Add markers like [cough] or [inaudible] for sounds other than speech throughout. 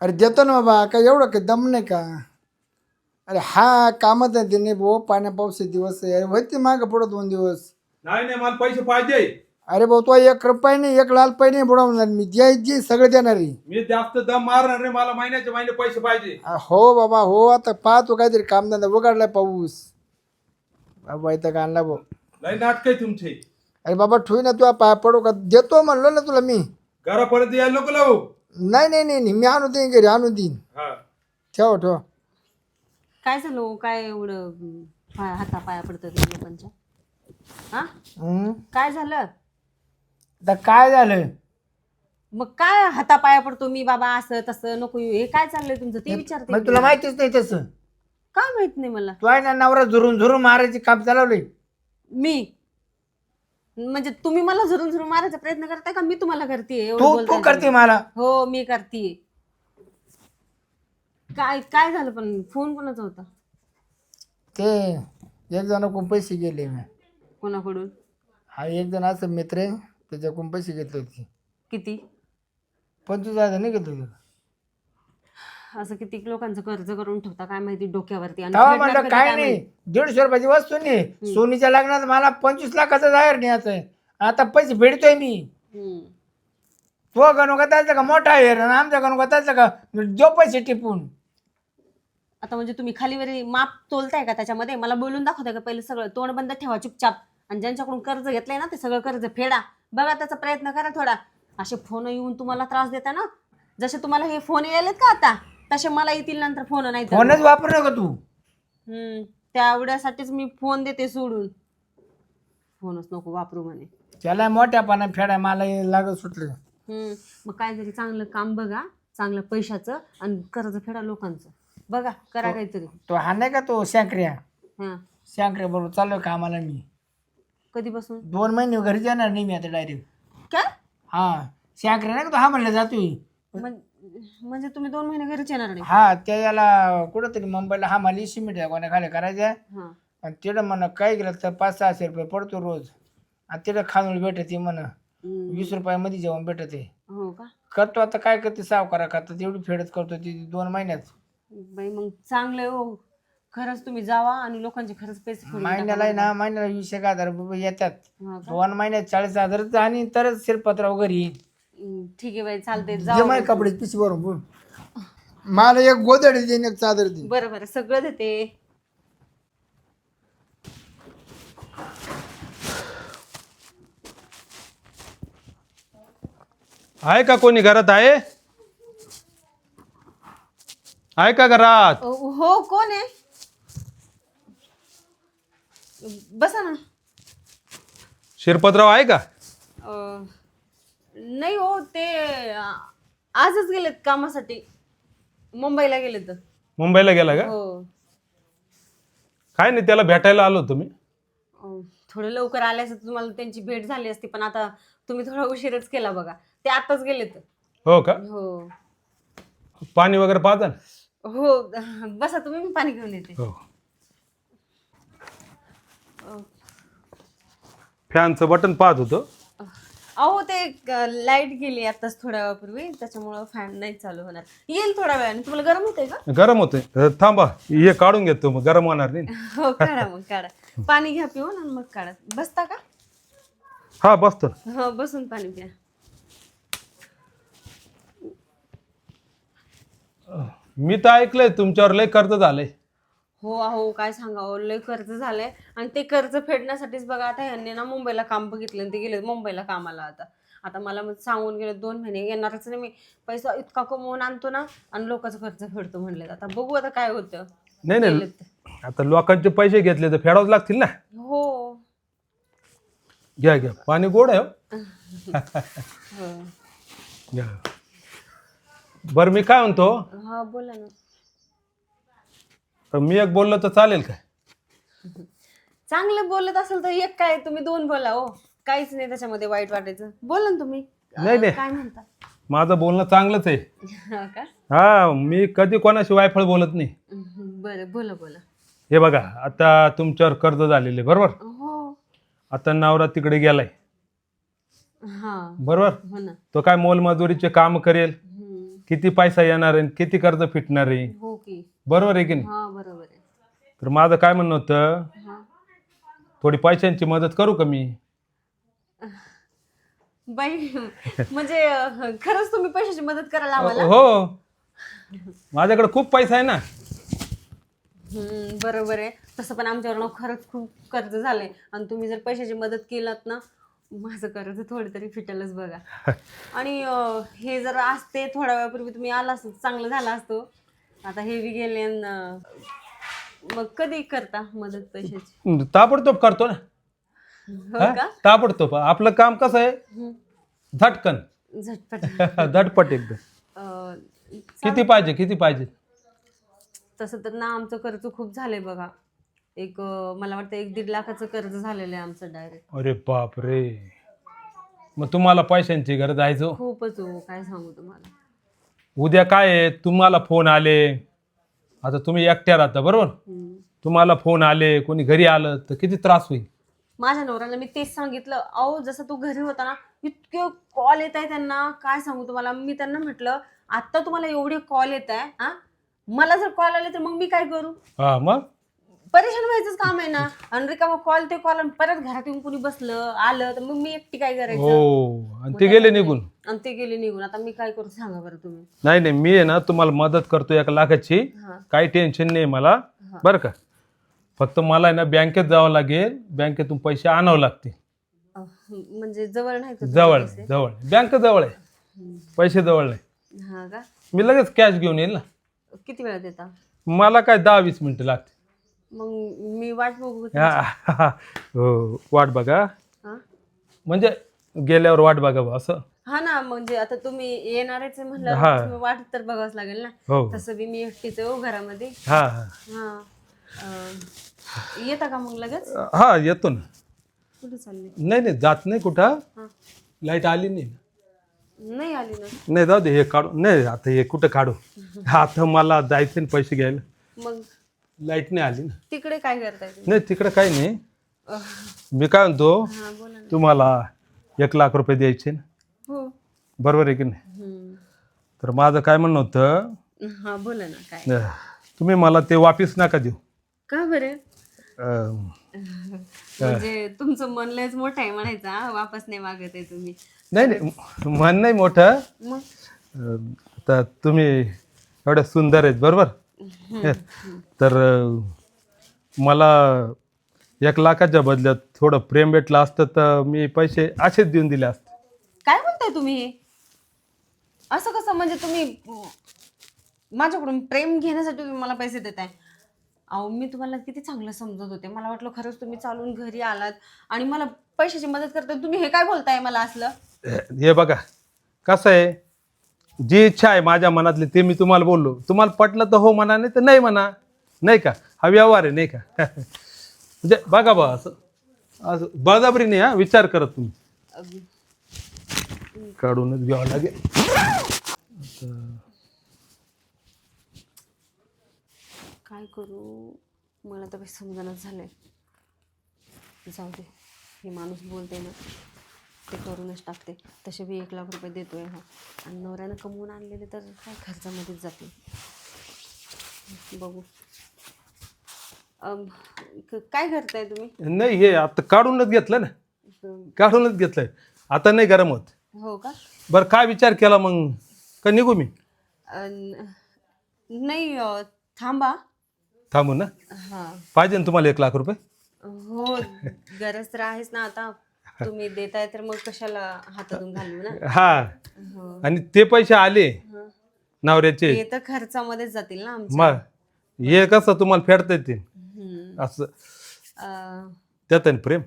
अरे देतो ना बाबा काय एवढं काही दम नाही का? अरे हा कामच आहे नाही भाऊ पाण्या पावसाचे दिवस आहे. अरे होते मागं पुढं दोन दिवस. नाही नाही मला पैसे पाहिजे. अरे भाऊ तो एक रुपये नाही एक लाल पाय नाही बुडवणार मी जे जे सगळं देणार आहे. मी जास्त दम मारणार नाही मला महिन्याचे महिने पैसे पाहिजे. हो बाबा हो आता पाहतो काहीतरी कामधंदा उघडलाय पाऊस. बाबा इथं का आणला भाऊ? लय नाटक आहे तुमचे. अरे बाबा ठेवी ना तुला पाय पडू का? देतो म्हणलो ना तुला मी. घरापर्यंत यायला नको लावू. नाही नाही नाही नाही, मी आणू देईन घरी आणू देईन. हा. ठेव ठेव. काय झालं हो? काय एवढं पाय हाता पाया पडतं ते लोकांच्या हा? हम्म. काय झालं? आता काय झालं? मग काय हातापाया पडतो मी बाबा असं तसं नको येऊ. हे काय चाललंय तुमचं? ते विचारते मग तुला माहितीच नाही तसं. काय माहीत नाही मला? तू आहे ना नवरा झुरून झुरून मारायचे काम चालवले? मी? म्हणजे तुम्ही मला झुरून झुरून मारायचा प्रयत्न करताय का? मी तुम्हाला करते तू तू करते मला. हो मी करते काय काय झालं पण? फोन कोणाचा होता? ते एक जणाकडून पैसे गेले मी. कोणाकडून? हा एक जण असं मित्र आहे त्याच्याकडून पैसे घेतले होते. किती? पंचवीस हजार नाही घेतले होते. असं किती लोकांचं कर्ज करून ठेवता काय माहिती डोक्यावरती? आणि तेव्हा म्हणलं काय काय नाही माहिती. दीडशे रुपयाची वस्तू नाही. सोनीच्या लग्नात मला पंचवीस लाखाचा जाहीर न्यायचं आहे आता पैसे फेडतोय मी. हम्म. तो गणोगताचा का मोठा आहे आणि आमच्या गणोगताचा का? जो पैसे टिपून. आता म्हणजे तुम्ही खालीवरी माप तोलताय का त्याच्यामध्ये? मला बोलून दाखवताय का पहिले सगळं? तोंड बंद ठेवा चुपचाप. आणि ज्यांच्याकडून कर्ज घेतलंय ना ते सगळं कर्ज फेडा. बघा त्याचा प्रयत्न करा थोडा. असे फोन येऊन तुम्हाला त्रास देता ना? जसे तुम्हाला हे फोन यायलेत का आता? तसे मला येतील नंतर फोन नाही तर. फोनच वापरू नका तू. हम्म, मी फोन देते सोडून. फोनच नको वापरू म्हणे. त्याला मोठ्या पाना फेडा मला हे लागत सुटले. हम्म, मग काय तरी चांगलं काम बघा चांगलं पैशाचं आणि कर्ज फेडा लोकांचं. बघा करा काहीतरी. तो हा नाही का तो शँकऱ्या? हां. शँकऱ्या बरोबर चाललोय कामाला मी. कधीपासून? दोन महिने घरी जाणार नाही मी आता डायरेक्ट काय? हा शँकऱ्या नाही का तो हा म्हणलं जातोय. म्हण- म्हणजे तुम्ही दोन महिने घरीच येणार नाही हा त्या याला कुठंतरी मुंबईला हा मला सिमेंट आहे कोणा खाली करायचं हां. आणि तिथं म्हणा काय गेलं तर पाच सहाशे रुपये पडतो रोज. आणि तिथं खानूळ भेटते म्हणा. हम्म, वीस रुपयामध्ये जेवण भेटते. हो का? करतो आता काय करते सावकारा करतो तेवढी फेडत करतो ती दोन महिन्यात. बाई मग चांगलं आहे हो. खरंच तुम्ही जावा आणि लोकांचे खरंच पैसे फेडून टाका. महिन्याला आहे ना महिन्याला वीस एक हजार रुपये येतात. हा का? दोन महिन्यात चाळीस हजार आणि तरच शिरपत्राव घरी येईल. ठीक आहे बाई चालते जे कपडे पिशी भरून बोल. मला एक गोदडी देईन एक चादर देईन बरं बरं सगळं देते. आहे का कोणी घरात आहे? आहे का घरात? अ, हो कोण आहे? बसा ना. शिरपतराव आहे का? अ, नाही हो ते अ, आजच गेलेत कामासाठी. मुंबईला गेलेत. मुंबईला गेला का? हो. काय नाही त्याला भेटायला आलो तुम्ही अ, थोडं लवकर आल्यास तुम्हाला त्यांची भेट झाली असती पण आता तुम्ही थोडा उशीरच केला बघा. ते आताच गेलेत. हो का? हो. पाणी वगैरे पाहता ना? हो बसा तुम्ही मी पाणी घेऊन येते. हो. अ, फॅनचं बटन पाहत होतो. अहो ते लाइट गेली आताच थोड्या वेळापूर्वी त्याच्यामुळं फॅन नाही चालू होणार. येईल थोड्या वेळाने. तुम्हाला गरम होतंय का? गरम होते थांबा. हे काढून घेतो मग. गरम होणार नाही. [laughs] हो काढा मग काढा. पाणी घ्या पिऊन आणि मग काढा. बसता का? हा बसतो. हो बसून पाणी प्या. मी तर ऐकलंय तुमच्यावर लय कर्ज झालंय. हो अहो काय सांगावं? लय कर्ज झालंय. आणि ते कर्ज फेडण्यासाठीच बघा आता यांनी ना मुंबईला काम बघितलं आणि ते गेले मुंबईला कामाला आता. आता मला मग सांगून गेले दोन महिने येणारच नाही मी. पैसा इतका कमवून आणतो ना आणि लोकांचं कर्ज फेडतो म्हणले आता बघू आता काय होतं. नाही नाही. गेलेत. आता लोकांचे पैसे घेतले तर फेडावंच लागतील ना. हो. घ्या घ्या. पाणी गोड आहे हो. हो. [laughs] घ्या. बरं मी काय म्हणतो? हा बोला ना. मी एक बोललो तर चालेल काय? चांगलं बोलत असेल तर एक काय? तुम्ही दोन बोला हो. काहीच नाही त्याच्यामध्ये वाईट वाटायचं. बोला ना तुम्ही. नाही, नाही. काय म्हणता? माझं बोलणं चांगलंच आहे. हा का? हा मी कधी कोणाशी वायफळ बोलत नाही. बरं बोला बोला. हे बघा आता तुमच्यावर कर्ज झालेले बरोबर? हो. आता नवरा तिकडे गेलाय. हा. बरोबर? हो ना. तो काय मोलमजुरीचे काम करेल. किती पैसा येणार आहे किती कर्ज फिटणार आहे? हो की. बरोबर आहे की नाही? हा बरोबर आहे. तर माझं काय म्हणणं होतं हा. थोडी पैशांची मदत करू का मी? बाई म्हणजे अं, खरंच तुम्ही पैशाची मदत करायला आम्हाला हो. माझ्याकडे खूप पैसा आहे ना. हम्म, बरोबर आहे. तसं पण आमच्यावर खरंच खूप कर्ज झालंय. आणि तुम्ही जर पैशाची मदत केलात ना माझं कर्ज थोडी तरी फिटेलच बघा. आणि अं, हे जर असते थोड्या वेळापूर्वी तुम्ही आला असत चांगलं झालं असतो. आता हे बी गेले अन्, अं, मग कधी करता मदत पैशाची? ताबडतोब करतो ना. हो हा? का? ताबडतोब. आपलं काम कसं आहे? झटकन. झटपट. [laughs] झटपट एकदम. अं, किती पाहिजे किती पाहिजे? तसं तर ना आमचं कर्ज खूप झालंय बघा. एक अं, मला वाटतं एक दीड लाखाचं कर्ज झालेलं आहे आमचं डायरेक्ट अरे बाप रे. मग तुम्हाला पैशांची गरज आहे जो? खूपच हो काय सांगू तुम्हाला. उद्या काय आहे? तुम्हाला फोन आले. आता तुम्ही एकट्या राहता बरोबर? हम्म. तुम्हाला फोन आले कोणी घरी आलं तर किती त्रास होईल? माझ्या नवऱ्याला मी तेच सांगितलं अहो जसं तू घरी होता ना इतके कॉल येत आहे त्यांना. काय सांगू तुम्हाला? मी त्यांना म्हटलं आता तुम्हाला एवढे कॉल येत आहे हा? मला जर कॉल आले तर मग मी काय करू? हा मग? परेशान व्हायचंच काम आहे ना. आणि रिकामा कॉल ते कॉल आणि परत घरात येऊन कोणी बसलं आलं तर मग मी एकटी काय करायचं? हो आणि ते गेले निघून. आणि ते गेले निघून. आता मी काय करू सांगा बरं तुम्ही? नाही नाही मी आहे ना तुम्हाला मदत करतो एक लाखाची. हा. काही टेन्शन नाही मला. बरं का? फक्त मला आहे ना बँकेत जावं लागेल. बँकेतून पैसे आणावं लागतील. अह, म्हणजे जवळ नाही का तुमचे जवळ पैसे? जवळ. बँक जवळ आहे. पैसे जवळ नाही. हा का? मी लगेच कॅश घेऊन येईल ना. किती वेळात येता मला काय दहा वीस मिनिटं लागते मग मी वाट बघू हा, हा, हा. हो, वाट बघा. हा? म्हणजे गेल्यावर वाट बघा बुवा, असं. हा ना म्हणजे आता तुम्ही येणारच आहे हा. म्हणलं वाट तर बघावंच लागेल ना. हो. तसं बी मी एकटीच आहे हो घरामध्ये. हा हा. हा. अं, येता का मग लगेच? हा येतो ना. कुठे चालले? नाही नाही जात नाही कुठं. हा. लाइट आली नाही नाही आली ना. नाही जाऊ दे हे काढू. नाही आता हे कुठं काढू? [laughs] आता मला जायचं ना पैसे घ्यायला. मग? लाइट नाही आली ना. तिकडे काय करताय तुम्ही? नाही तिकडं काही नाही. अह, मी काय म्हणतो हा बोला ना. तुम्हाला एक लाख रुपये द्यायचे ना. हो. बरोबर आहे की नाही? हम्म. तर माझं काय म्हणणं होतं हा बोला ना काय? तुम्ही मला ते वापिस नका देऊ. का बरं? [laughs] म्हणजे तुमचं मन लयच मोठं आहे म्हणायचं हा? वापस नाही मागत आहे तुम्ही. नाही नाही मन नाही मोठं. मग? आता तुम्ही एवढ्या सुंदर आहेत बरोबर? तर मला एक लाखाच्या बदल्यात थोडं प्रेम भेटलं असतं तर मी पैसे असेच देऊन दिले असते. काय बोलताय तुम्ही? हे? असं कसं? म्हणजे तुम्ही माझ्याकडून प्रेम घेण्यासाठी तुम्ही मला पैसे देताय. अहो मी तुम्हाला किती चांगलं समजत होते. मला वाटलं खरंच तुम्ही चालून घरी आलात आणि मला पैशाची मदत करताय. तुम्ही हे काय बोलताय मला असलं? हे बघा कसं आहे? जी इच्छा आहे माझ्या मनातली ते मी तुम्हाला बोललो. तुम्हाला पटलं तर हो म्हणा नाही तर नाही म्हणा. नाही का? हा व्यवहार आहे नाही का? म्हणजे बघा बा असं असं बळजबरी नाही हा विचार करत तुम्ही. काढूनच घ्यावं लागेल. काय करू? मला तर काही समजणच झालंय. जाऊ दे. हे माणूस बोलते ना ते करूनच टाकते तसे बी एक लाख रुपये देतोय हा. आणि नवऱ्यानं कमवून आणलेले तर काय खर्चामध्येच जाते बघू. अम, क- काय करताय तुम्ही? नाही हे आता काढूनच घेतलं ना. काढूनच घेतलंय. आता नाही गरम होत. हो का? बरं काय विचार केला मग? का निघू मी? अन- नाही अं, थांबा. थांबू ना. हां. पाहिजे ना तुम्हाला एक लाख रुपये? हो गरज तर आहेच ना आता. तुम्ही देताय तर मग कशाला हातातून घालू ना? हा. हो. आणि ते पैसे आले हं. नवऱ्याचे. ते तर खर्चामध्येच जातील ना मग हे कसं तुम्हाला फेडता येते हम्म. असं. अं, त्यात आहे ना प्रेम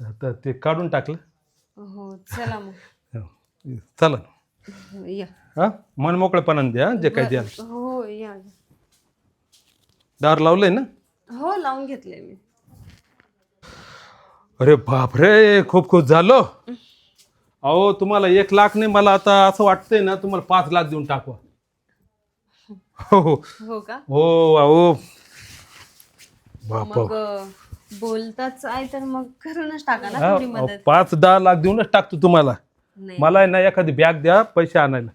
आता ते काढून टाकलं. हो चला मग. हं. चला. या. हा? मन मोकळेपणाने द्या जे काही द्या. हो या. दार लावलंय ना? हो लावून घेतले मी. अरे बापरे खूप खूप झालो. अहो तुम्हाला एक लाख नाही मला आता असं वाटतंय ना तुम्हाला पाच लाख देऊन टाकवा हो हो. हो का? हो अहो. बाप मग अं, बोलताच आहे तर मग करूनच टाका ना थोडी अहो, मदत पाच दहा लाख देऊनच टाकतो तुम्हाला. नाही. मला आहे ना एखादी बॅग द्या पैसे आणायला.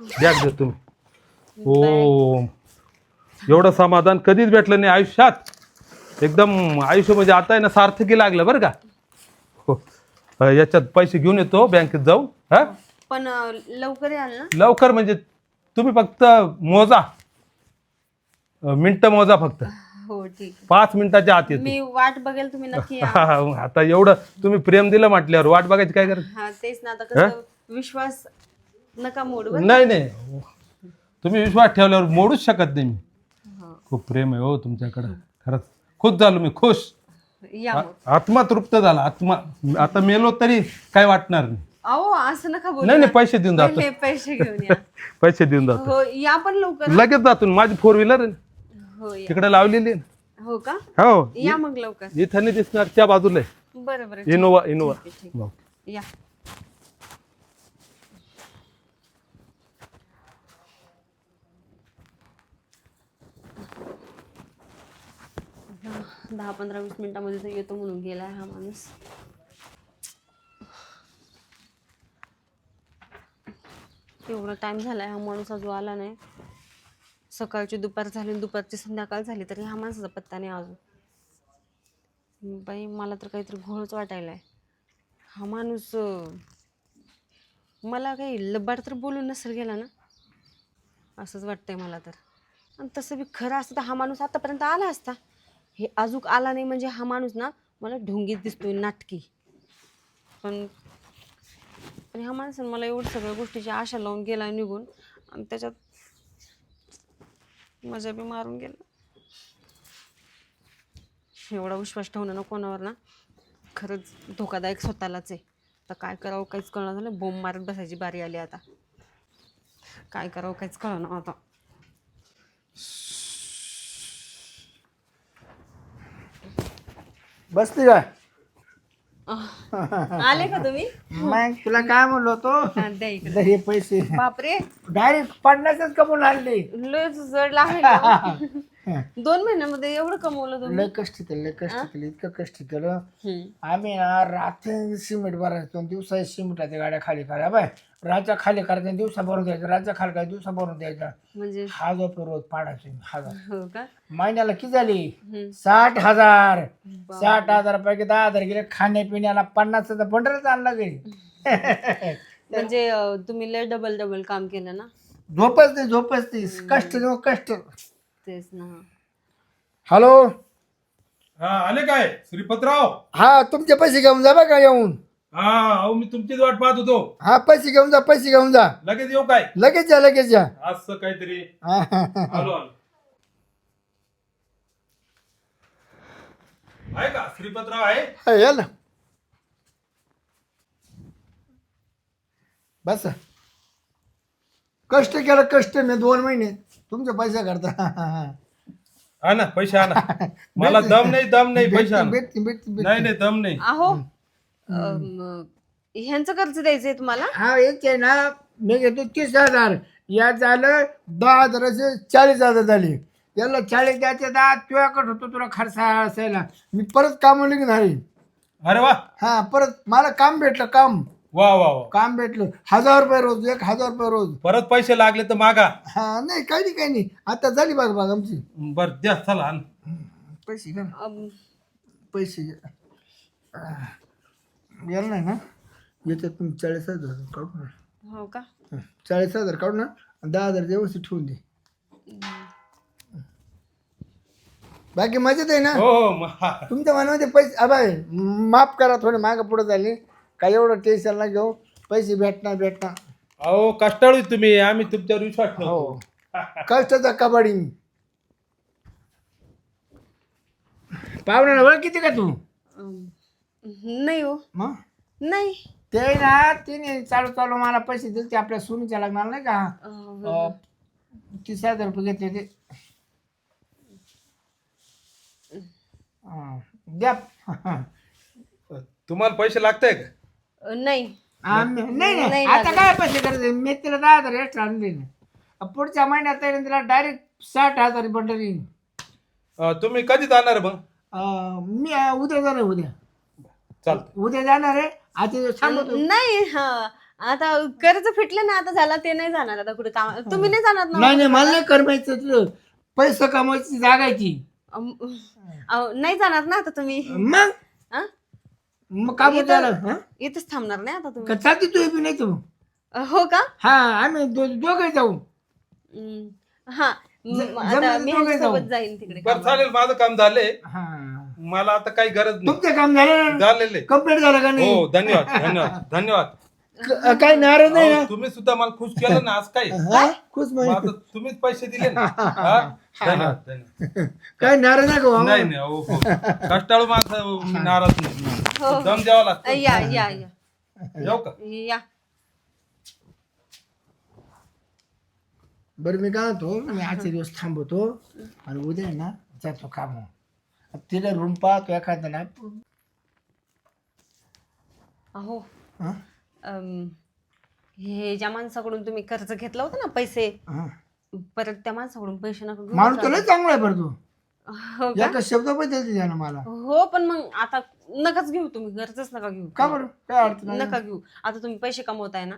बॅग द्या तुम्ही हो एवढं समाधान कधीच भेटलं नाही आयुष्यात. एकदम आयुष्य म्हणजे आता आहे ना सार्थकी लागलं बरं का. हो. अं, याच्यात पैसे घेऊन येतो बँकेत जाऊ हा? पण अं, लवकर याल ना? लवकर म्हणजे तुम्ही फक्त मोजा. मिनिटं मोजा फक्त. हो ठीक. आहे. पाच मिनिटाच्या आत येतो. मी वाट बघेल तुम्ही नक्की या. [laughs] आता एवढं तुम्ही प्रेम दिलं म्हटल्यावर वाट बघायची काय करत हा तेच ना आता कसं विश्वास नका मोड. नाही नाही. तुम्ही विश्वास ठेवल्यावर मोडूच शकत नाही मी. हो. खूप प्रेम आहे हो तुमच्याकडं. खरंच. खुश झालो मी खुश. या मग. आत्मा तृप्त झाला. आत्मा आता मेलो तरी काय वाटणार नाही. अहो असं नका बोलू नाही. नाही पैसे देऊन जातो. पहिले पैसे घेऊन या. [laughs] पैसे देऊन जातो. हो या पण लवकर. लगेच जातो. माझी फोर व्हीलर आहे. हो तिकडे लावलेली आहे ना. हो का? हो. या मग लवकर. इथं नाही दिसणार त्या बाजूला आहे. बरं बरं. इनोवा इनोवा ठीक आहे, ठीक. आहे. या. दहा पंधरा वीस मिनिटामध्ये तर येतो म्हणून गेलाय हा माणूस. एवढा टाइम झालाय हा माणूस अजून आला नाही. सकाळची दुपार झाली दुपारची संध्याकाळ झाली तरी हा माणसाचा पत्ता नाही अजून. बाई मला तर काहीतरी घोळच वाटायला आहे हा माणूस मला काही लबाड तर बोलून नसेल गेला ना? असंच वाटतंय मला तर. आणि तसं बी खरं असतं तर हा माणूस आतापर्यंत आला असता. हे अजूक आला नाही म्हणजे हा माणूस ना मला ढोंगीत दिसतोय नाटकी. पण पण ह्या माणसानं मला एवढं सगळ्या गोष्टीची आशा लावून गेला निघून. आणि त्याच्यात मजा बी मारून गेला. एवढा विश्वास ठेवणं ना कोणावर ना. खरंच धोकादायक स्वतःलाच आहे. तर काय करावं काहीच कळणार झालं बोंब मारत बसायची बारी आली आता. काय करावं काहीच कळणार आता बसली का आले का तुम्ही? मग तुला काय म्हणलो होतो? हा, द्या इकडे. दे हे पैसे. बापरे. डायरेक्ट पन्नासच कमवून आणले. लयच जड आहे दोन महिन्यामध्ये एवढं कमवलं तुम्ही? लय कष्ट केलं लय कष्ट केलं इतकं कष्ट केलं. हम्म. आम्ही ना रात्री सिमेंट भरायचो दिवसा सिमेंटाच्या गाड्या खाली करा बाय रातच्या खाली करायच्या दिवसा भरून द्यायचं रातच्या खाली काय दिवसा भरून द्यायचा. म्हणजे? हजार रुपये रोज पाडायचे हजार हो का? महिन्याला किती झाली? हम्म. साठ हजार. साठ हजार पैकी दहा हजार गेले खाण्यापिण्याला पन्नास हजार पंधराच आणला घरी [laughs] म्हणजे अं, तुम्ही लय डबल डबल काम केलं ना? झोपच नाही झोपच नाही. कष्ट कष्ट. तेच ना. हॅलो हा आले काय? श्रीपतराव? हा तुमचे पैसे घेऊन जा बघा येऊन. हा अहो मी तुमचीच वाट पाहत होतो. हा पैसे घेऊन जा पैसे घेऊन जा. लगेच येऊ काय? लगेच या लगेच या. असं काहीतरी. हा, हा, हा. आलो आलो. आहे का? श्रीपतराव आहे? हा, या ना. बस. कष्ट केलं कष्ट मी दोन महिने. तुमचे पैसे करता हा ना पैसे आणा. मला दम नाही दम नाही पैसे आणा. भेटतील नाही नाही दम नाही. अहो ह्यांचं कर्ज द्यायचंय तुम्हाला? हा एक आहे ना मी घेतो तीस हजार. या झालं दहा हजाराचे चाळीस हजार झाले. याला चाळीस द्यायचे दहा तुझ्याकडे होतो तुला खर्च असायला. मी परत कामाला निघणार आहे. अरे वा. हा परत मला काम भेटलं काम. वा वा वा. काम भेटलं. हजार रुपये रोज एक हजार रुपये रोज. परत पैसे लागले तर मागा. हा नाही काही नाही काही नाही. आता झाली बघ बघ आमची. बर द्या चला आण. पैसे घ्या ना. पैसे घ्या याला नाही ना? याच्यात तुम्ही चाळीस हजार काढू ना हो का? हं, चाळीस हजार काढू ना आणि दहा हजार व्यवस्थित ठेवून दे. बाकी मजेत आहे ना? हो हो म- हा. तुमच्या मनामध्ये पैसे अबाय माफ करा थोडे मागं पुढे झाले. काय एवढं टेन्शन ना घेऊ. पैसे भेटणार भेटणार. अहो कष्टाळू तुम्ही. आम्ही तुमच्यावर विश्वास हो. ठेवतो कष्टाचा कबाडी. पाहुण्याला ओळख किती का तू? अं, नाही हो. मग? नाही. ते ना तिने चालू चालू मला पैसे दिले ते आपल्या सुनीच्या लग्नाला नाही का? अं, अं, तीस हजार रुपये घेतले ते अं, द्या. [laughs] तुम्हाला पैसे लागताय का? नाही. आम्ही- नाही नाही. नाही आता काय पैसे करायचे मी तिला दहा हजार एक्स्ट्रा आणले ना. पुढच्या महिन्यात आहे ना तिला डायरेक्ट साठ हजार बंडल येईन. अं, तुम्ही कधी जाणार मग? अं, मी अं, उद्या जाणार आहे, उद्या. चालतं उद्या जाणार आहे. आता सांगतो नाही हा. आता कर्ज फिटलं ना आता झाला ते नाही जाणार आता कुठे काम. तुम्ही नाही जाणार ना नाही नाही मला नाही करमायचं तुझं. पैसा कमवायची जागायची अम, अहो, नाही जाणार ना आता तुम्ही. मग? हा? मग काम इथं- झालं हं? इथेच थांबणार नाही आता तुम्ही? का चालते तू बी नाही तू हो का? हा आम्ही दो- दोघे जाऊ. हम्म, हा. म- ज- आता जमेल मी दोघे जाऊ. ह्यांच्यासोबत जाईन तिकडे. बरं चालेल माझं काम झालंय. हा. मला आता काही गरज नाही. तुमचं काम झालं ना? झालेलं आहे. कंप्लीट झालं का नाही? हो धन्यवाद धन्यवाद [laughs] धन्यवाद. क- काही नाराज नाही ना? अहो, तुम्ही सुद्धा मला खुश केलं ना आज काय? हा? खुश मग म्हणजे? आता तुम्हीच पैसे दिले ना. [laughs] हा? [laughs] काही नाराज नाही का? नाही नाही हो हो. कष्टाळू माणसं मी नाराज नाही. दम द्यावा लागतो. या या या. येऊ का? या. बरं मी काय म्हणतो मी आजचे दिवस थांबवतो आणि उद्या आहे ना जातो काम तिला रूम पाहतो एखादा ना. अहो. हा? अम, हे ज्या माणसाकडून तुम्ही कर्ज घेतलं होतं ना पैसे हा. परत त्या माणसाकडून पैसे नका घेऊ माणूस चांगला आहे बरं तू. हो का? एका ना मला. हो पण मग आता नकाच घेऊ तुम्ही गरजच नका घेऊ. का बरं? काय अडचण नाही नका घेऊ. आता तुम्ही पैसे कमवताय ना?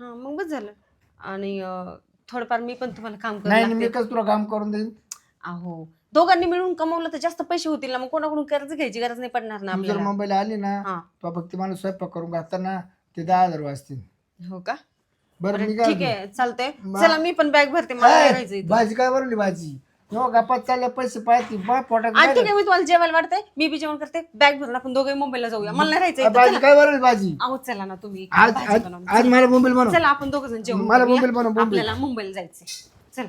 हा मग बस झालं. आणि अं, थोडंफार मी पण तुम्हाला काम करू नाही नाही, लागते. मी कसं तुला काम करून देईन? अहो दोघांनी मिळून कमवलं तर जास्त पैसे होतील ना मग कोणाकडून कर्ज घ्यायची गरज नाही पडणार ना तू जर आपल्याला. मुंबईला आली ना हा. तो फक्त मला स्वयंपाक करून घालताना ते दहा हजार वाजतील हो का? बरं बरं, मी काय ठीक आहे चालतंय मा- चला मी पण बॅग भरते मला इथं. भाजी काय बनवली भाजी हो गप्पा चालले पैसे पाहते बा पोटात आणि ठीक. आहे मी तुम्हाला जेवायला वाटतंय मी बी जेवण करते बॅग भरून आपण दोघे मुंबईला जाऊया मला नाही राहायचं इथं. भाजी चला. काय बनवली भाजी अहो चला ना तुम्ही आज भाजी आज बनवून. आज मला मुंबईला बनव चला आपण दोघ जण जेवण मला करूया. मुंबईला बनव, मुंबई. आपल्याला मुंबईला जायचंय चल